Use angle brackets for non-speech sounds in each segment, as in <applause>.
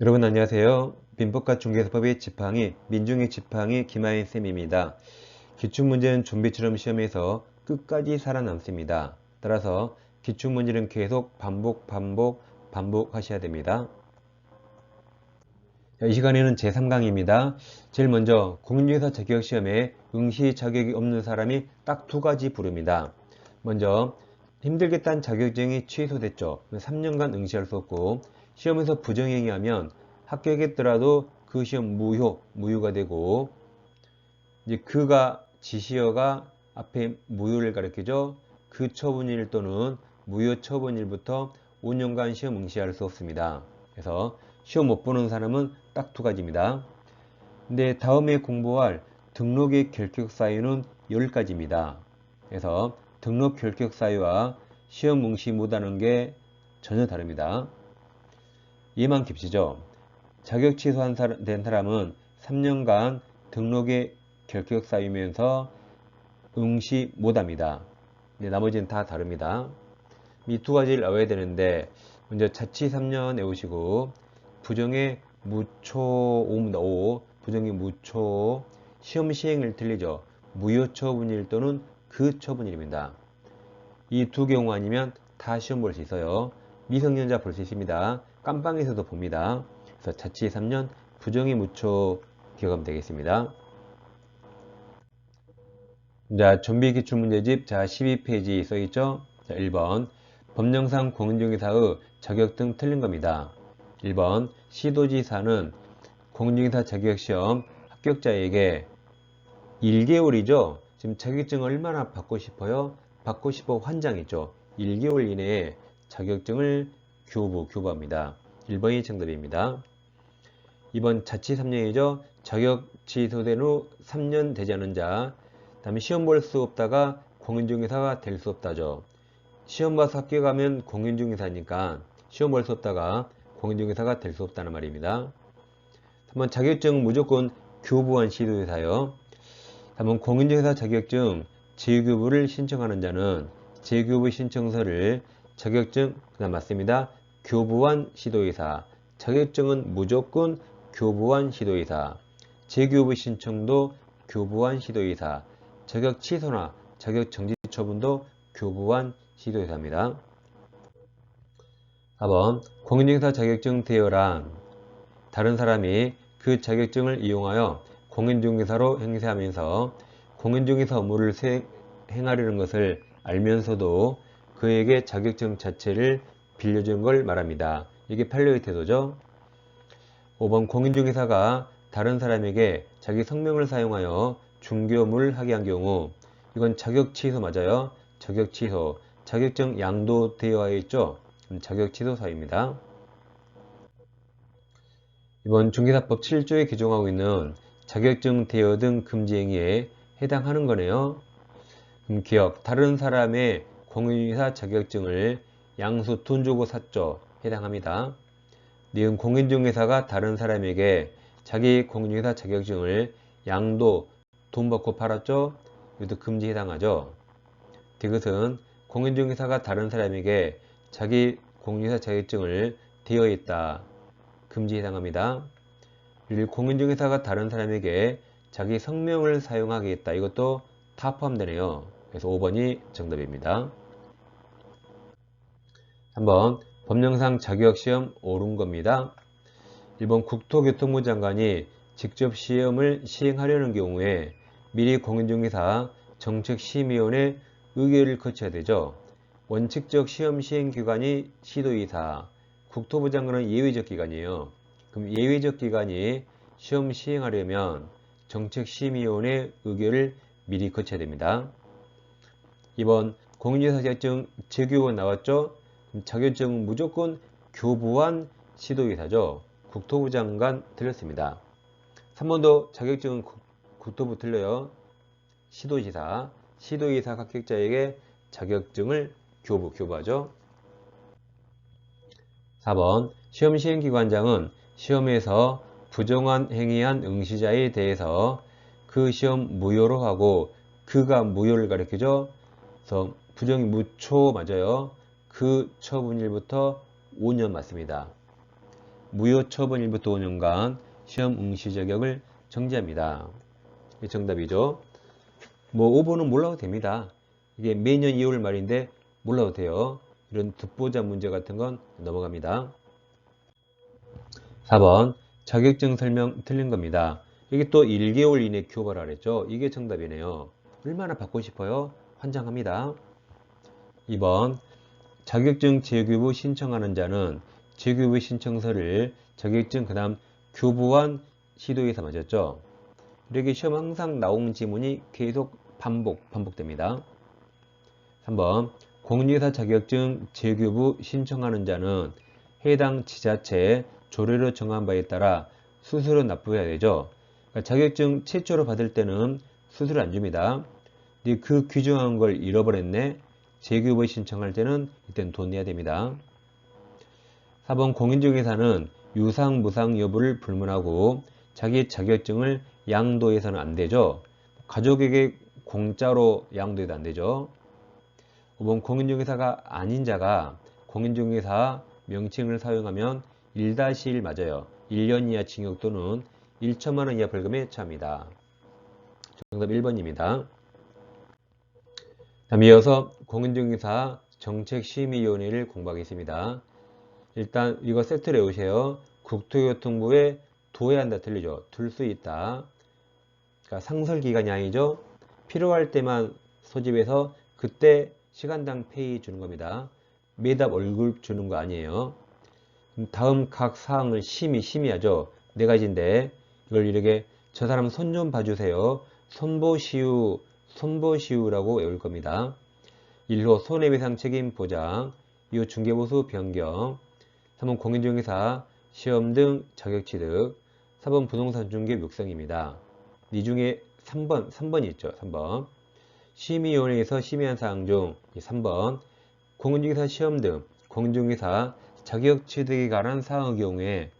여러분 안녕하세요. 민법과 중개사법의 지팡이, 민중의 지팡이 김하인 쌤입니다. 기출문제는 좀비처럼 시험에서 끝까지 살아남습니다. 따라서 기출문제는 계속 반복 반복 반복하셔야 됩니다. 이 시간에는 제3강입니다. 제일 먼저 공인중개사 자격시험에 응시 자격이 없는 사람이 딱 두 가지 부릅니다. 먼저 힘들겠다는 자격증이 취소됐죠. 3년간 응시할 수 없고 시험에서 부정행위하면 합격했더라도 그 시험 무효, 무효가 되고 이제 그가 지시어가 앞에 무효를 가리키죠. 그 처분일 또는 무효 처분일부터 5년간 시험 응시할 수 없습니다. 그래서 시험 못 보는 사람은 딱 두 가지입니다. 근데 다음에 공부할 등록의 결격 사유는 10가지입니다. 그래서 등록 결격 사유와 시험 응시 못하는 게 전혀 다릅니다. 이해만 깊시죠? 자격 취소한 사람, 된 사람은 3년간 등록에 결격 쌓이면서 응시 못합니다. 네, 나머지는 다 다릅니다. 이 두 가지를 나와야 되는데 먼저 자취 3년 외우시고 부정의 무초 5입니다. 5 부정의 무초 시험 시행을 틀리죠. 무효 처분일 또는 그 처분일입니다. 이 두 경우 아니면 다 시험 볼 수 있어요. 미성년자 볼 수 있습니다. 깜빵에서도 봅니다. 그래서 자취 3년 부정의 무초 기억하면 되겠습니다. 자, 좀비 기출 문제집 자 12페이지 써 있죠? 자, 1번 법령상 공인중개사의 자격 등 틀린 겁니다. 1번 시도지사는 공인중개사 자격시험 합격자에게 1개월이죠. 지금 자격증 얼마나 받고 싶어요? 받고 싶어 환장했죠. 1개월 이내에 자격증을 교부, 교부합니다. 1번이 정답입니다. 2번 자취 3년이죠. 자격 취소된 후 3년 되지 않은 자. 다음에 시험 볼 수 없다가 공인중개사가 될 수 없다죠. 시험 봐서 합격하면 공인중개사니까 시험 볼 수 없다가 공인중개사가 될 수 없다는 말입니다. 3번 자격증 무조건 교부한 시도회사요. 3번 공인중개사 자격증 재교부를 신청하는 자는 재교부 신청서를 자격증 그다음 맞습니다. 교부한 시도의사 자격증은 무조건 교부한 시도의사 재교부 신청도 교부한 시도의사 자격 취소나 자격 정지 처분도 교부한 시도의사입니다. 4번 공인중개사 자격증 대여란 다른 사람이 그 자격증을 이용하여 공인중개사로 행세하면서 공인중개사 업무를 행하려는 것을 알면서도 그에게 자격증 자체를 빌려준 걸 말합니다. 이게 판례의 태도죠. 5번 공인중개사가 다른 사람에게 자기 성명을 사용하여 중개업무를 하게 한 경우 이건 자격 취소 맞아요. 자격 취소. 자격증 양도되어 있죠. 자격 취소 사유입니다. 이번 중개사법 7조에 규정하고 있는 자격증 대여 등 금지 행위에 해당하는 거네요. 기억, 다른 사람의 공인중개사 자격증을 양수 돈 주고 샀죠. 해당합니다. 니은 공인중개사가 다른 사람에게 자기 공인중개사 자격증을 양도 돈 받고 팔았죠. 이것도 금지 해당하죠. 디귿은 공인중개사가 다른 사람에게 자기 공인중개사 자격증을 되어 있다. 금지 해당합니다. 공인중개사가 다른 사람에게 자기 성명을 사용하게 했다. 이것도 다 포함되네요. 그래서 5번이 정답입니다. 한번 법령상 자격시험 옳은 겁니다. 1번 국토교통부 장관이 직접 시험을 시행하려는 경우에 미리 공인중개사 정책심의원의 의결을 거쳐야 되죠. 원칙적 시험 시행 기관이 시도이사, 국토부 장관은 예외적 기관이에요. 그럼 예외적 기관이 시험 시행하려면 정책심의원의 의결을 미리 거쳐야 됩니다. 2번 공인중개사 자격증 재교가 나왔죠? 자격증은 무조건 교부한 시도의사죠. 국토부 장관 틀렸습니다. 3번도 자격증은 국토부 틀려요. 시도지사, 시도의사 합격자에게 자격증을 교부, 교부하죠. 4번 시험 시행기관장은 시험에서 부정한 행위한 응시자에 대해서 그 시험 무효로 하고 그가 무효를 가리키죠. 그래서 부정이 무초 맞아요. 그 처분일부터 5년 맞습니다. 무효 처분 1부터 5년간 시험 응시 자격을 정지합니다. 정답이죠. 뭐 5번은 몰라도 됩니다. 이게 매년 2월 말인데 몰라도 돼요. 이런 듣보자 문제 같은 건 넘어갑니다. 4번 자격증 설명 틀린 겁니다. 이게 또 1개월 이내 교벌 하랬죠. 이게 정답이네요. 얼마나 받고 싶어요? 환장합니다. 2번 자격증 재교부 신청하는 자는 재교부 신청서를 자격증 그 다음 교부한 시도에서 맞았죠. 이렇게 시험 항상 나온 지문이 계속 반복 반복됩니다. 3번 공인중개사 자격증 재교부 신청하는 자는 해당 지자체 조례로 정한 바에 따라 수수료 납부해야 되죠. 그러니까 자격증 최초로 받을 때는 수수료 안 줍니다. 근데 그 규정한 걸 잃어버렸네. 재교부 신청할 때는 이땐 돈 내야 됩니다. 4번 공인중개사는 유상 무상 여부를 불문하고 자기 자격증을 양도해서는 안 되죠. 가족에게 공짜로 양도해도 안 되죠. 5번 공인중개사가 아닌 자가 공인중개사 명칭을 사용하면 1-1 맞아요. 1년 이하 징역 또는 1천만 원 이하 벌금에 처합니다. 정답 1번입니다. 다음 이어서 공인중개사 정책심의위원회를 공부하겠습니다. 일단 이거 세트를 외우세요. 국토교통부에 둬야 한다 틀리죠. 둘 수 있다. 그러니까 상설기간이 아니죠. 필요할 때만 소집해서 그때 시간당 페이 주는 겁니다. 매답 얼굴 주는 거 아니에요. 다음 각 사항을 심의 심의하죠. 네 가지인데 이걸 이렇게 저 사람 손 좀 봐주세요. 손보시우 손보시우라고 외울 겁니다. 1호 손해배상 책임 보장 2호 중개보수 변경 3번 공인중개사 시험 등 자격 취득 4번 부동산 중개 육성입니다. 이 중에 3번 3번이 있죠. 3번 심의위원회에서 심의한 사항 중 3번 공인중개사 시험 등 공인중개사 자격 취득에 관한 사항의 경우에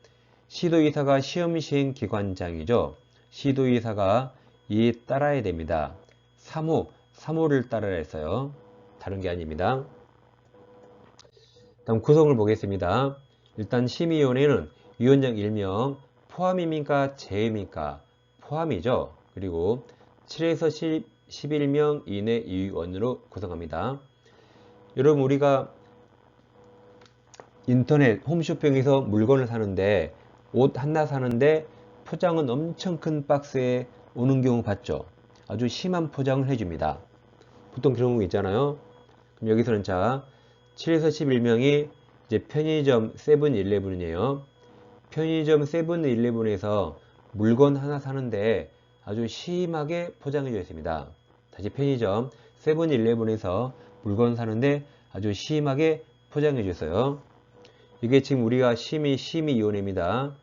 시도이사가 시험 시행 기관장이죠. 시도이사가 이에 따라야 됩니다. 3호, 3호를 따라야 했어요. 다른 게 아닙니다. 다음 구성을 보겠습니다. 일단 심의위원회는 위원장 1명 포함입니까? 제외입니까? 포함이죠. 그리고 7에서 10, 11명 이내 위원으로 구성합니다. 여러분 우리가 인터넷 홈쇼핑에서 물건을 사는데 옷 하나 사는데 포장은 엄청 큰 박스에 오는 경우 봤죠. 아주 심한 포장을 해줍니다. 보통 그런 거 있잖아요. 그럼 여기서는 자 7에서 11명이 이제 편의점 세븐일레븐이에요. 편의점 세븐일레븐에서 물건 하나 사는데 아주 심하게 포장해 주었습니다. 다시 편의점 세븐일레븐에서 물건 사는데 아주 심하게 포장해 줬어요. 이게 지금 우리가 심의 심의위원회입니다.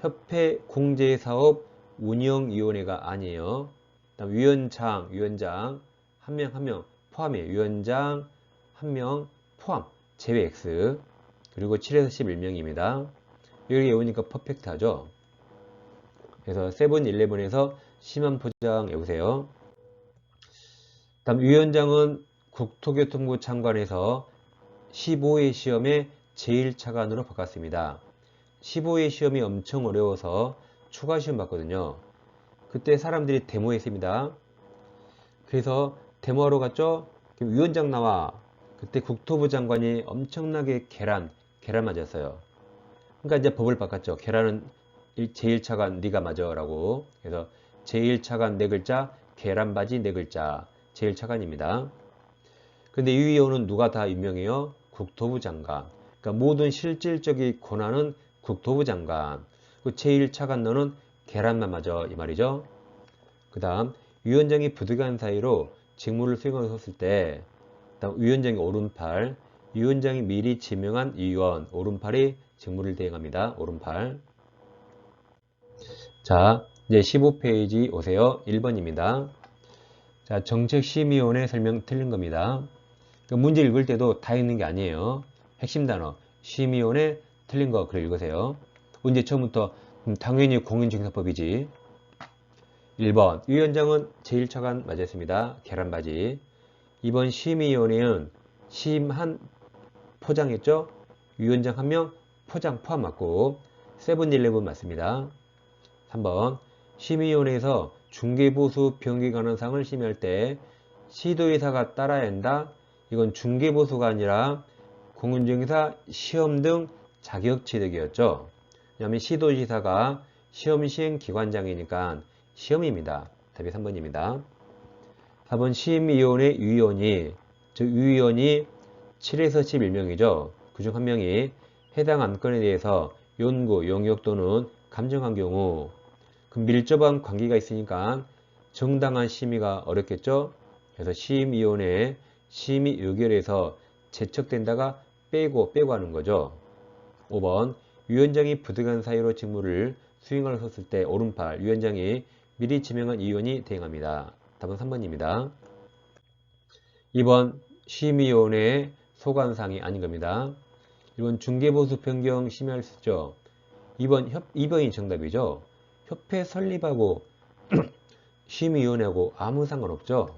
협회 공제사업 운영위원회가 아니에요. 다음 위원장, 위원장 한 명 한 명 포함이에요. 위원장 한 명 포함 제외 X 그리고 7에서 11명입니다. 여기 외우니까 퍼펙트하죠. 그래서 세븐일레븐에서 심한 포장 외우세요. 다음 위원장은 국토교통부 장관에서 15회 시험에 제1차관으로 바꿨습니다. 15회 시험이 엄청 어려워서 추가 시험 봤거든요. 그때 사람들이 데모했습니다. 그래서 데모하러 갔죠? 위원장 나와. 그때 국토부 장관이 엄청나게 계란, 계란 맞았어요. 그러니까 이제 법을 바꿨죠. 계란은 제1차관 네가 맞아 라고. 그래서 제1차관 네 글자, 계란바지 네 글자, 제1차관입니다. 근데 이 위원은 누가 다 임명해요? 국토부 장관. 그러니까 모든 실질적인 권한은 국토부 장관. 그 제1차관 너는 계란만 맞아 이 말이죠. 그 다음 위원장이 부득이한 사이로 직무를 수행하셨을 때 다음 위원장이 오른팔 위원장이 미리 지명한 위원 오른팔이 직무를 대행합니다. 오른팔 자 이제 15페이지 오세요. 1번입니다. 자 정책심의위원회 설명 틀린 겁니다. 그 문제 읽을 때도 다 읽는 게 아니에요. 핵심 단어 심의위원회 틀린 거 그래 읽으세요. 언제 처음부터 음, 당연히 공인중개사법이지. 1번 위원장은 제1차관 맞았습니다. 계란바지. 2번 심의위원회는 심한 포장했죠. 위원장 한 명 포장 포함 맞고 세븐일레븐 맞습니다. 3번 심의위원회에서 중개보수 관한 사항을 심의할 때 시도의사가 따라야 한다. 이건 중개보수가 아니라 공인중개사 시험 등 자격 취득이었죠. 왜냐하면 시도지사가 시험 시행 기관장이니까 시험입니다. 답이 3번입니다. 4번 심의위원회 위원이 즉 위원이 7에서 11명이죠. 그중 한 명이 해당 안건에 대해서 연구, 용역 또는 감정한 경우 그 밀접한 관계가 있으니까 정당한 심의가 어렵겠죠. 그래서 심의위원회 심의 의결에서 제척된다가 빼고 빼고 하는 거죠. 5번 위원장이 부득이한 사유로 직무를 수행을 했을 때 오른팔 위원장이 미리 지명한 위원이 대행합니다. 답은 3번입니다. 2번 심의위원회 소관상이 아닌 겁니다. 1번 중개보수 변경 심의할 수 있죠. 2번 협, 2번이 정답이죠. 협회 설립하고 <clears throat> 심의위원회하고 아무 상관없죠.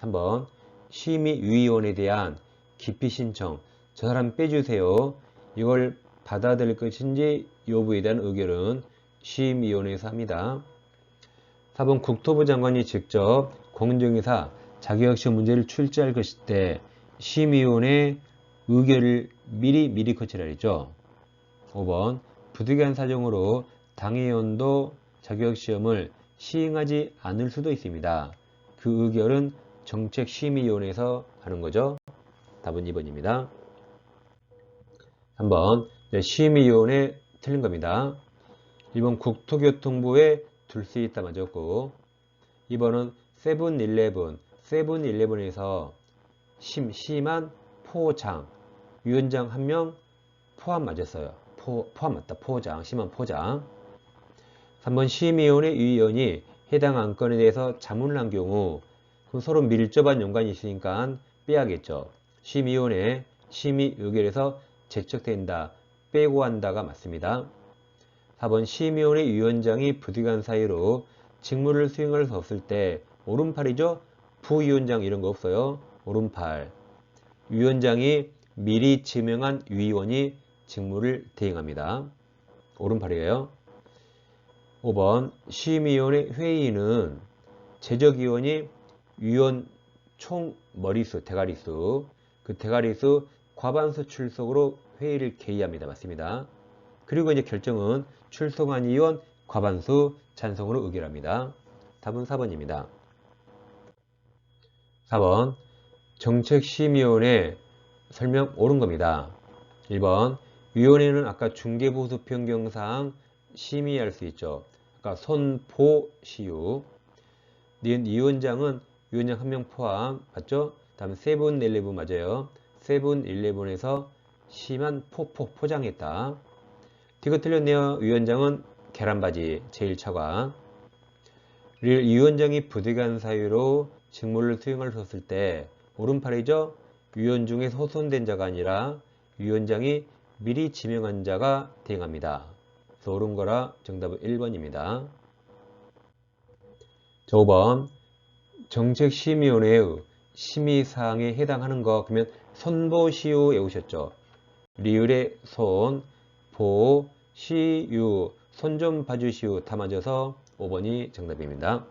3번 심의위원회에 대한 기피 신청 저 사람 빼주세요. 이걸 받아들일 것인지 여부에 대한 의결은 심의위원회에서 합니다. 4번 국토부 장관이 직접 공정위사 자격시험 문제를 출제할 것일 때 심의위원회 의결을 미리 미리 거치라 했죠. 5번 부득이한 사정으로 당의원도 자격시험을 시행하지 않을 수도 있습니다. 그 의결은 정책심의위원회에서 하는 거죠. 답은 2번입니다. 3번 심의위원회 틀린 겁니다. 1번 국토교통부에 둘 수 있다 맞았고 2번은 세븐일레븐 세븐일레븐에서 심, 심한 포장 위원장 한 명 포함 맞았어요. 포, 포함 맞다. 포장 심한 포장 3번 심의위원회 위원이 해당 안건에 대해서 자문을 한 경우 그럼 서로 밀접한 연관이 있으니까 빼야겠죠. 심의위원회 심의 의결에서 제척된다. 빼고 한다가 맞습니다. 4번 심의위원회 위원장이 부득이한 사유로 직무를 수행할 수 없을 때 오른팔이죠. 부위원장 이런 거 없어요. 오른팔. 위원장이 미리 지명한 위원이 직무를 대행합니다. 오른팔이에요. 5번 심의위원회 회의는 제적위원이 위원 총 머리수, 대가리수, 그 대가리수 과반수 출석으로 회의를 개의합니다. 맞습니다. 그리고 이제 결정은 출석한 위원 과반수 찬성으로 의결합니다. 답은 4번입니다. 4번 정책심의위원회 설명 옳은 겁니다. 1번 위원회는 아까 중개보수 변경사항 심의할 수 있죠. 아까 손포시유 니은 위원장은 위원장 한 명 포함 맞죠? 다음 세븐 일레븐 맞아요. 세븐 일레븐에서 심한 포포 포장했다. 이거 틀렸네요. 위원장은 계란바지 제일 차관. 위원장이 부득이한 사유로 직무를 수행을 했을 때 오른팔이죠. 위원 중에 소선된 자가 아니라 위원장이 미리 지명한 자가 대행합니다. 그래서 옳은 거라 정답은 1번입니다. 자, 5번 정책심의위원회의 심의사항에 해당하는 거 그러면 선보시유 외우셨죠? 리을의 손, 보, 시 유, 손 좀 봐주시오 다 맞아서 5번이 정답입니다.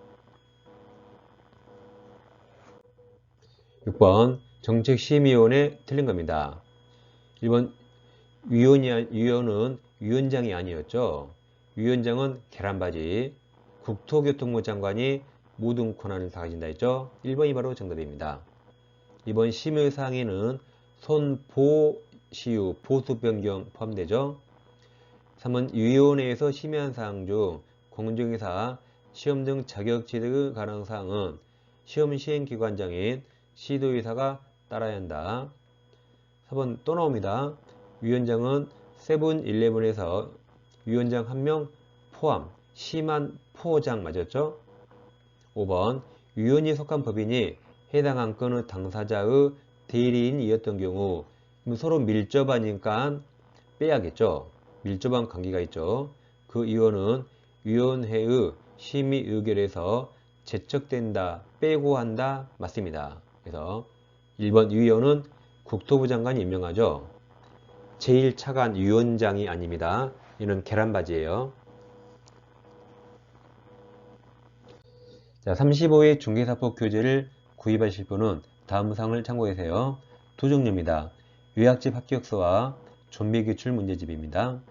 6번 정책심의위원회 틀린 겁니다. 1번 위원이, 위원은 위원장이 아니었죠. 위원장은 계란바지, 국토교통부 장관이 모든 권한을 다 가진다 했죠. 1번이 바로 정답입니다. 이번 심의사항에는 손보 시유 보수 변경 포함되죠. 3번 위원회에서 심의한 사항 중 공정위사 시험 등 자격 취득 가능 사항은 시험 시행 기관장인 시도의사가 따라야 한다. 4번 또 나옵니다. 위원장은 세븐 일레븐에서 위원장 한명 포함 심한 포장 맞았죠? 5번 위원이 속한 법인이 해당 안건의 당사자의 대리인이었던 경우 서로 밀접하니까 빼야겠죠. 밀접한 관계가 있죠. 그 위원은 위원회의 심의 의결에서 제척된다, 빼고 한다, 맞습니다. 그래서 1번 위원은 국토부 장관이 임명하죠. 제1차관 위원장이 아닙니다. 이는 계란바지예요. 자, 35회 중개사법 교재를 구입하실 분은 다음 사항을 참고하세요. 두 종류입니다. 요약집 합격서와 좀비 기출 문제집입니다.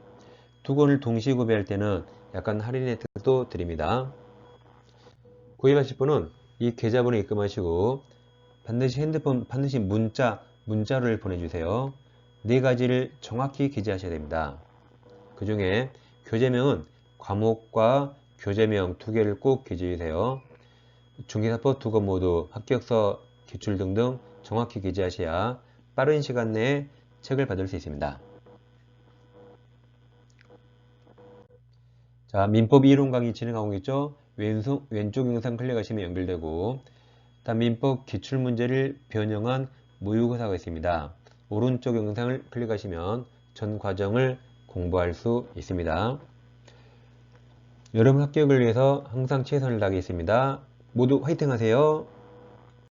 두 권을 동시에 구매할 때는 약간 할인 혜택도 드립니다. 구입하실 분은 이 계좌번호 입금하시고 반드시 핸드폰 반드시 문자 문자를 보내주세요. 네 가지를 정확히 기재하셔야 됩니다. 그 중에 교재명은 과목과 교재명 두 개를 꼭 기재해 주세요. 중개사법 두 권 모두 합격서, 기출 등등 정확히 기재하셔야 빠른 시간 내에 책을 받을 수 있습니다. 자, 민법 이론 강의 진행하고 있죠. 왼쪽, 왼쪽 영상 클릭하시면 연결되고 다음 민법 기출문제를 변형한 모의고사가 있습니다. 오른쪽 영상을 클릭하시면 전 과정을 공부할 수 있습니다. 여러분 합격을 위해서 항상 최선을 다하겠습니다. 모두 화이팅 하세요.